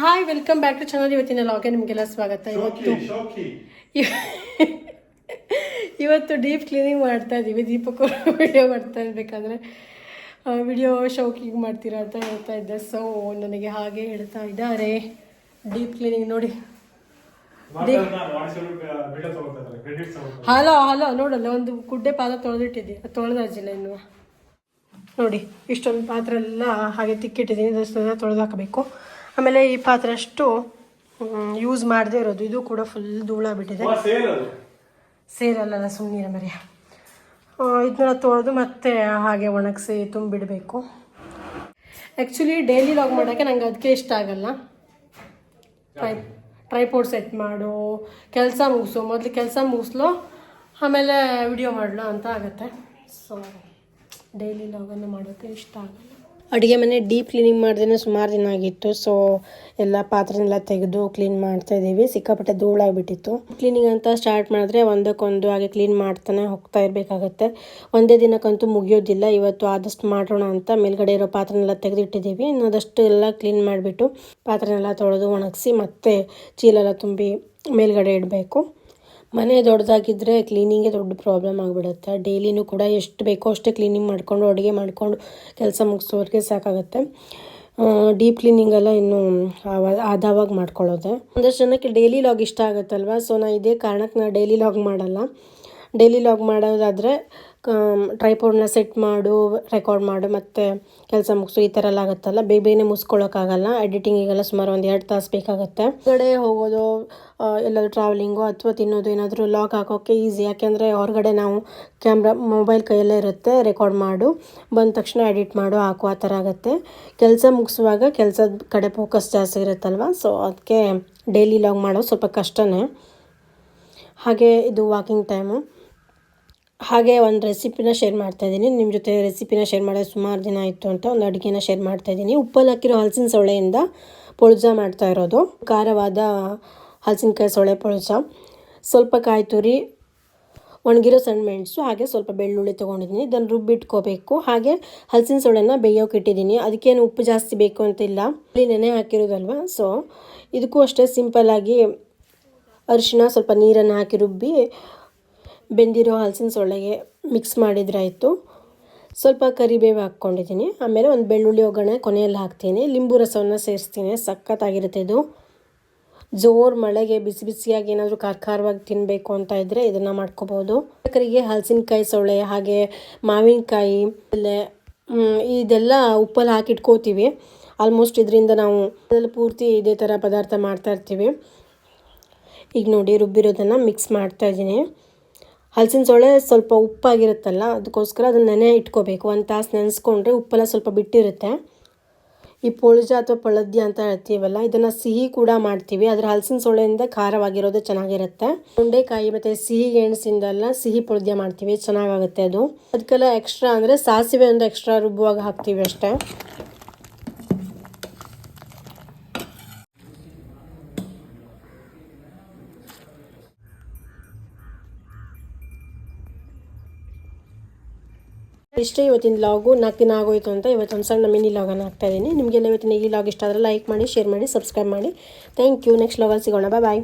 Hi welcome back to channel ಇವತ್ತಿನ ಲಾಗೆ ನಿಮಗೆಲ್ಲ ಸ್ವಾಗತ. ಇವತ್ತು ಇವತ್ತು ಡೀಪ್ ಕ್ಲೀನಿಂಗ್ ಮಾಡ್ತಾ ಇದ್ದೀವಿ ದೀಪಕ್ ವಿಡಿಯೋ ಮಾಡ್ತಾ ಇರ್ಬೇಕಾದ್ರೆ ವಿಡಿಯೋ ಶೌಕಿಗೆ ಮಾಡ್ತೀರಾ ಅಂತ ಹೇಳ್ತಾ ಇದ್ದೆ. ಸೊ ನನಗೆ ಹಾಗೆ ಹೇಳ್ತಾ ಇದ್ದಾರೆ. ಡೀಪ್ ಕ್ಲೀನಿಂಗ್ ನೋಡಿ. ಹಲೋ ಹಲೋ ನೋಡಲ್ಲ ಒಂದು ಗುಡ್ಡೆ ಪಾದ ತೊಳೆದಿಟ್ಟಿದ್ದೆ. ಅದು ತೊಳೆದಾಜಿಲ್ಲ ಇನ್ನು. ನೋಡಿ ಇಷ್ಟೊಂದು ಪಾತ್ರೆಲ್ಲ ಹಾಗೆ ತಿಕ್ಕಿಟ್ಟಿದ್ದೀನಿ. ಇದೆಲ್ಲ ತೊಳೆದು ಹಾಕಬೇಕು. ಆಮೇಲೆ ಈ ಪಾತ್ರೆ ಅಷ್ಟು ಯೂಸ್ ಮಾಡದೇ ಇರೋದು. ಇದು ಕೂಡ ಫುಲ್ ಧೂಳ ಬಿಟ್ಟಿದೆ. ಸೇರಲ್ಲ ಸುಮ್ಮನೆ ಮರಿಯ. ಇದನ್ನ ತೊಳೆದು ಮತ್ತೆ ಹಾಗೆ ಒಣಗಿಸಿ ತುಂಬಿಡಬೇಕು. ಆ್ಯಕ್ಚುಲಿ ಡೈಲಿ ಲಾಗ್ ಮಾಡೋಕ್ಕೆ ನಂಗೆ ಅದಕ್ಕೆ ಇಷ್ಟ ಆಗಲ್ಲ. ಟ್ರೈ ಟ್ರೈಪೋರ್ಡ್ ಸೆಟ್ ಮಾಡು ಕೆಲಸ ಮುಗಿಸು. ಮೊದಲು ಕೆಲಸ ಮುಗಿಸ್ಲು ಆಮೇಲೆ ವಿಡಿಯೋ ಮಾಡಲು ಅಂತ ಆಗುತ್ತೆ. ಸೊ ಡೈಲಿ ಲಾಗನ್ನು ಮಾಡೋಕ್ಕೆ ಇಷ್ಟ ಆಗಲ್ಲ. ಅಡುಗೆ ಮನೆ ಡೀಪ್ ಕ್ಲೀನಿಂಗ್ ಮಾಡ್ದೇ ಸುಮಾರು ದಿನ ಆಗಿತ್ತು. ಸೊ ಎಲ್ಲ ಪಾತ್ರೆನೆಲ್ಲ ತೆಗೆದು ಕ್ಲೀನ್ ಮಾಡ್ತಾ ಇದ್ದೀವಿ. ಸಿಕ್ಕಾಪಟ್ಟೆ ಧೂಳಾಗಿಬಿಟ್ಟಿತ್ತು ಕ್ಲೀನಿಂಗ್ ಅಂತ ಸ್ಟಾರ್ಟ್ ಮಾಡಿದ್ರೆ ಒಂದಕ್ಕೊಂದು ಹಾಗೆ ಕ್ಲೀನ್ ಮಾಡ್ತಾನೆ ಹೋಗ್ತಾ ಇರಬೇಕಾಗತ್ತೆ. ಒಂದೇ ದಿನಕ್ಕಂತೂ ಮುಗಿಯೋದಿಲ್ಲ. ಇವತ್ತು ಆದಷ್ಟು ಮಾಡೋಣ ಅಂತ ಮೇಲ್ಗಡೆ ಇರೋ ಪಾತ್ರೆನೆಲ್ಲ ತೆಗೆದಿಟ್ಟಿದ್ದೀವಿ. ಇನ್ನೊಂದಷ್ಟು ಎಲ್ಲ ಕ್ಲೀನ್ ಮಾಡಿಬಿಟ್ಟು ಪಾತ್ರೆನೆಲ್ಲ ತೊಳೆದು ಒಣಗಿಸಿ ಮತ್ತೆ ಚೀಲೆಲ್ಲ ತುಂಬಿ ಮೇಲ್ಗಡೆ ಇಡಬೇಕು. ಮನೆ ದೊಡ್ಡದಾಗಿದ್ದರೆ ಕ್ಲೀನಿಂಗೇ ದೊಡ್ಡ ಪ್ರಾಬ್ಲಮ್ ಆಗಿಬಿಡುತ್ತೆ. ಡೈಲಿನೂ ಕೂಡ ಎಷ್ಟು ಬೇಕೋ ಅಷ್ಟೇ ಕ್ಲೀನಿಂಗ್ ಮಾಡಿಕೊಂಡು, ಅಡುಗೆ ಮಾಡಿಕೊಂಡು ಕೆಲಸ ಮುಗಿಸೋರಿಗೆ ಸಾಕಾಗುತ್ತೆ. ಡೀಪ್ ಕ್ಲೀನಿಂಗೆಲ್ಲ ಇನ್ನೂ ಆದಾವಾಗ ಮಾಡ್ಕೊಳ್ಳೋದೆ. ಒಂದಷ್ಟು ಜನಕ್ಕೆ ಡೈಲಿ ಲಾಗ್ ಇಷ್ಟ ಆಗುತ್ತಲ್ವ? ಸೊ ನಾನು ಇದೇ ಕಾರಣಕ್ಕೆ ನಾನು ಡೈಲಿ ಲಾಗ್ ಮಾಡಲ್ಲ. ಡೈಲಿ ಲಾಗ್ ಮಾಡೋದಾದರೆ ಟ್ರೈಪೋರ್ಡ್ನ ಸೆಟ್ ಮಾಡು ರೆಕಾರ್ಡ್ ಮಾಡು, ಮತ್ತು ಕೆಲಸ ಮುಗಿಸು, ಈ ಥರ ಎಲ್ಲ ಆಗುತ್ತಲ್ಲ? ಬೇಗ ಬೇಗನೆ ಮುಗಿಸ್ಕೊಳ್ಳೋಕ್ಕಾಗಲ್ಲ ಎಡಿಟಿಂಗಿಗೆಲ್ಲ ಸುಮಾರು ಒಂದು ಎರಡು ತಾಸು ಬೇಕಾಗುತ್ತೆ. ಹೊರಗಡೆ ಹೋಗೋದು ಎಲ್ಲಾದರೂ ಟ್ರಾವೆಲಿಂಗು ಅಥವಾ ತಿನ್ನೋದು ಏನಾದರೂ ಲಾಗ್ ಹಾಕೋಕ್ಕೆ ಈಸಿ ಯಾಕೆಂದರೆ ಹೊರಗಡೆ ನಾವು ಕ್ಯಾಮ್ರಾ ಮೊಬೈಲ್ ಕೈಯಲ್ಲೇ ಇರುತ್ತೆ ರೆಕಾರ್ಡ್ ಮಾಡು. ಬಂದ ತಕ್ಷಣ ಎಡಿಟ್ ಮಾಡು, ಹಾಕು, ಆ ಥರ ಆಗುತ್ತೆ. ಕೆಲಸ ಮುಗಿಸುವಾಗ ಕೆಲಸದ ಕಡೆ ಫೋಕಸ್ ಜಾಸ್ತಿ ಇರುತ್ತಲ್ವ? ಸೊ ಅದಕ್ಕೆ ಡೈಲಿ ಲಾಗ್ ಮಾಡೋದು ಸ್ವಲ್ಪ ಕಷ್ಟನೇ. ಹಾಗೆ ಇದು ವಾಕಿಂಗ್ ಟೈಮು ಹಾಗೆ ಒಂದು ರೆಸಿಪಿನ ಶೇರ್ ಮಾಡ್ತಾಯಿದ್ದೀನಿ ನಿಮ್ಮ ಜೊತೆ ರೆಸಿಪಿನ ಶೇರ್ ಮಾಡೋದು ಸುಮಾರು ದಿನ ಆಯಿತು ಅಂತ ಒಂದು ಅಡುಗೆನ ಶೇರ್ ಮಾಡ್ತಾ ಇದ್ದೀನಿ. ಉಪ್ಪಲ್ಲಿ ಹಾಕಿರೋ ಹಲಸಿನ ಸೊಳೆಯಿಂದ ಪೊಳ್ಜ ಮಾಡ್ತಾ ಇರೋದು. ಖಾರವಾದ ಹಲಸಿನಕಾಯಿ ಸೊಳೆ ಪೊಳ್ಜ. ಸ್ವಲ್ಪ ಕಾಯಿ ತುರಿ, ಒಣಗಿರೋ ಸಣ್ಣ ಮೆಣಸು, ಹಾಗೆ ಸ್ವಲ್ಪ ಬೆಳ್ಳುಳ್ಳಿ ತೊಗೊಂಡಿದ್ದೀನಿ. ಇದನ್ನು ರುಬ್ಬಿಟ್ಕೋಬೇಕು. ಹಾಗೆ ಹಲಸಿನ ಸೊಳೆನ ಬೇಯೋಕೆ ಇಟ್ಟಿದ್ದೀನಿ. ಅದಕ್ಕೇನು ಉಪ್ಪು ಜಾಸ್ತಿ ಬೇಕು ಅಂತಿಲ್ಲ ಇಲ್ಲಿ. ನೆನೆ ಹಾಕಿರೋದಲ್ವ? ಸೊ ಇದಕ್ಕೂ ಅಷ್ಟೇ ಸಿಂಪಲ್ಲಾಗಿ ಅರಿಶಿನ ಸ್ವಲ್ಪ ನೀರನ್ನು ಹಾಕಿ ರುಬ್ಬಿ ಬೆಂದಿರೋ ಹಲಸಿನ ಸೊಳ್ಳೆಗೆ ಮಿಕ್ಸ್ ಮಾಡಿದ್ರಾಯಿತು. ಸ್ವಲ್ಪ ಕರಿಬೇವು ಹಾಕ್ಕೊಂಡಿದ್ದೀನಿ. ಆಮೇಲೆ ಒಂದು ಬೆಳ್ಳುಳ್ಳಿ ಒಗ್ಗರಣೆ ಕೊನೆಯಲ್ಲಿ ಹಾಕ್ತೀನಿ. ಲಿಂಬು ರಸವನ್ನು ಸೇರಿಸ್ತೀನಿ. ಸಖತ್ತಾಗಿರುತ್ತೆ ಇದು. ಜೋರು ಮಳೆಗೆ ಬಿಸಿ ಬಿಸಿಯಾಗಿ ಏನಾದರೂ ಖಾರ ಖಾರವಾಗಿ ತಿನ್ನಬೇಕು ಅಂತ ಇದ್ದರೆ ಇದನ್ನು ಮಾಡ್ಕೋಬೋದು. ಕರಿಗೆ ಹಲಸಿನಕಾಯಿ ಸೊಳ್ಳೆ ಹಾಗೆ ಮಾವಿನಕಾಯಿ, ಆಮೇಲೆ ಇದೆಲ್ಲ ಉಪ್ಪಲ್ಲಿ ಹಾಕಿಟ್ಕೋತೀವಿ ಆಲ್ಮೋಸ್ಟ್ ಇದರಿಂದ ನಾವು ಅದರಲ್ಲಿ ಪೂರ್ತಿ ಇದೇ ಥರ ಪದಾರ್ಥ ಮಾಡ್ತಾಯಿರ್ತೀವಿ ಈಗ ನೋಡಿ ರುಬ್ಬಿರೋದನ್ನು ಮಿಕ್ಸ್ ಮಾಡ್ತಾ ಇದ್ದೀನಿ. ಹಲಸಿನ ಸೊಳೆ ಸ್ವಲ್ಪ ಉಪ್ಪಾಗಿರುತ್ತಲ್ಲ, ಅದಕ್ಕೋಸ್ಕರ ಅದನ್ನ ನೆನೆ ಇಟ್ಕೋಬೇಕು. ಒಂದು ತಾಸು ನೆನೆಸ್ಕೊಂಡ್ರೆ ಉಪ್ಪೆಲ್ಲ ಸ್ವಲ್ಪ ಬಿಟ್ಟಿರುತ್ತೆ. ಈ ಪೊಳಜ ಅಥವಾ ಪಳದ್ಯ ಅಂತ ಹೇಳ್ತೀವಲ್ಲ, ಇದನ್ನು ಸಿಹಿ ಕೂಡ ಮಾಡ್ತೀವಿ. ಅದರ ಹಲಸಿನ ಸೊಳೆಯಿಂದ ಖಾರವಾಗಿರೋದು ಚೆನ್ನಾಗಿರುತ್ತೆ. ತೊಂಡೆಕಾಯಿ ಮತ್ತು ಸಿಹಿ ಗೆಣಸಿಂದೆಲ್ಲ ಸಿಹಿ ಪೊಳದ್ಯ ಮಾಡ್ತೀವಿ, ಚೆನ್ನಾಗಾಗುತ್ತೆ ಅದು. ಅದಕ್ಕೆಲ್ಲ ಎಕ್ಸ್ಟ್ರಾ ಅಂದರೆ ಸಾಸಿವೆ ಒಂದು ಎಕ್ಸ್ಟ್ರಾ ರುಬ್ಬುವಾಗ ಹಾಕ್ತೀವಿ ಅಷ್ಟೇ. ಇಷ್ಟೇ ಇವತ್ತಿನ ಲಾಗು ನಾಲ್ಕು ದಿನ ಆಗೋಯ್ತು ಅಂತ ಇವತ್ತೊಂದು ಸಣ್ಣ ಮಿನಿ ಲಾಗನ್ನು ಹಾಕ್ತಾ ಇದ್ದೀನಿ. ನಿಮಗೆಲ್ಲ ಇವತ್ತಿನ ಈ ಲಾಗ್ ಇಷ್ಟ ಆದರೆ ಲೈಕ್ ಮಾಡಿ ಶೇರ್ ಮಾಡಿ ಸಬ್ಸ್ಕ್ರೈಬ್ ಮಾಡಿ. ಥ್ಯಾಂಕ್ ಯು ನೆಕ್ಸ್ಟ್ ಲಾಗಲ್ಲಿ ಸಿಗೋಣ. ಬಾಯ್